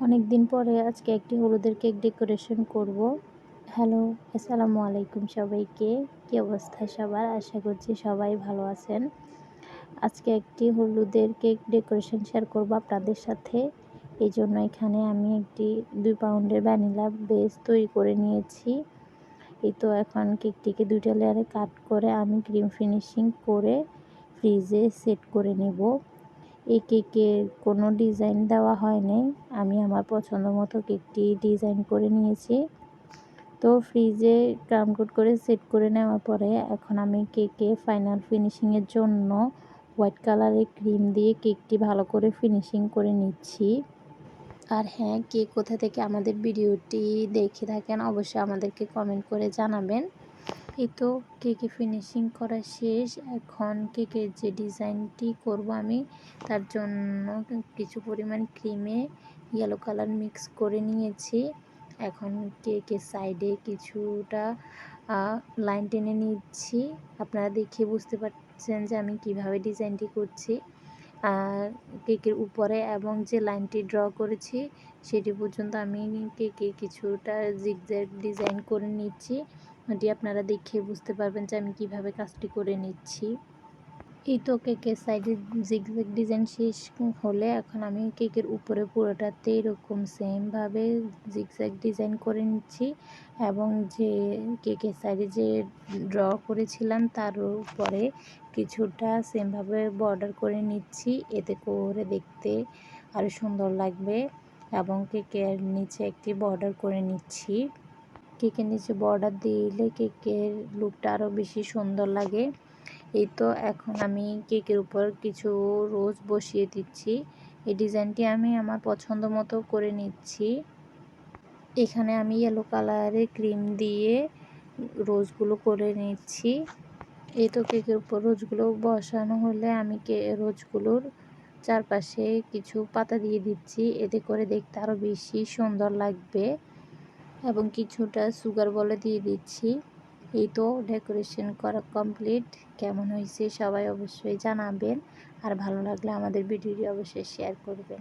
অনেক দিন পরে আজকে একটি হলুদের কেক ডেকোরেশন করব। হ্যালো, আসসালামু আলাইকুম সবাইকে। কী অবস্থা সবার? আশা করছি সবাই ভালো আছেন। আজকে একটি হলুদের কেক ডেকোরেশন শেয়ার করব আপনাদের সাথে। এই জন্য এখানে আমি একটি দুই পাউন্ডের ভ্যানিলা বেস তৈরি করে নিয়েছি। এই তো এখন কেকটিকে দুইটা লেয়ারে কাট করে আমি ক্রিম ফিনিশিং করে ফ্রিজে সেট করে নেব। এই কেকের কোনো ডিজাইন দেওয়া হয়নি আমি আমার পছন্দ মতো কেকটি ডিজাইন করে নিয়েছি। তো ফ্রিজে ক্রামকোট করে সেট করে নেওয়ার পরে এখন আমি কেকে ফাইনাল ফিনিশিংয়ের জন্য হোয়াইট কালারের ক্রিম দিয়ে কেকটি ভালো করে ফিনিশিং করে নিচ্ছি। আর হ্যাঁ কে কোথা থেকে আমাদের ভিডিওটি দেখে থাকেন অবশ্যই আমাদেরকে কমেন্ট করে জানাবেন। এই তো কেকে ফিনিশিং করা শেষ। এখন কেকের যে ডিজাইনটি করব আমি, তার জন্য কিছু পরিমাণ ক্রিমে ইয়েলো কালার মিক্স করে নিয়েছি। এখন কেকের সাইডে কিছুটা লাইন টেনে নিচ্ছি। আপনারা দেখে বুঝতে পারছেন যে আমি কীভাবে ডিজাইনটি করছি। আর কেকের উপরে এবং যে লাইনটি ড্র করেছি, সেটি পর্যন্ত আমি কেকে কিছুটা জিগজ্যাগ ডিজাইন করে নিচ্ছি। এটি আপনারা দেখে বুঝতে পারবেন যে আমি কীভাবে কাজটি করে নিচ্ছি। এই তো কেকের সাইডে জিগজ্যাগ ডিজাইন শেষ হলে এখন আমি কেকের উপরে পুরোটাতে এরকম সেমভাবে জিগজ্যাগ ডিজাইন করে নিচ্ছি এবং যে কেকের সাইডে যে ড্র করেছিলাম তার উপরে কিছুটা সেমভাবে বর্ডার করে নিচ্ছি। এতে করে দেখতে আরও সুন্দর লাগবে এবং কেকের নিচে একটি বর্ডার করে নিচ্ছি। কেকের নিচে বর্ডার দিলে কেকের লুকটা আরও বেশি সুন্দর লাগে। এই তো এখন আমি কেকের উপর কিছু রোজ বসিয়ে দিচ্ছি। এই ডিজাইনটি আমি আমার পছন্দ মতো করে নিচ্ছি। এখানে আমি ইয়েলো কালারের ক্রিম দিয়ে রোজগুলো করে নিচ্ছি। এই তো কেকের উপর রোজগুলো বসানো হলে আমি কে রোজগুলোর চারপাশে কিছু পাতা দিয়ে দিচ্ছি। এতে করে দেখতে আরও বেশি সুন্দর লাগবে। এবং কিছুটা সুগার বলে দিয়ে দিচ্ছি। এই তো ডেকোরেশন করা কমপ্লিট। কেমন হয়েছে সবাই অবশ্যই জানাবেন। আর ভালো লাগলে আমাদের ভিডিওটি অবশ্যই শেয়ার করবেন।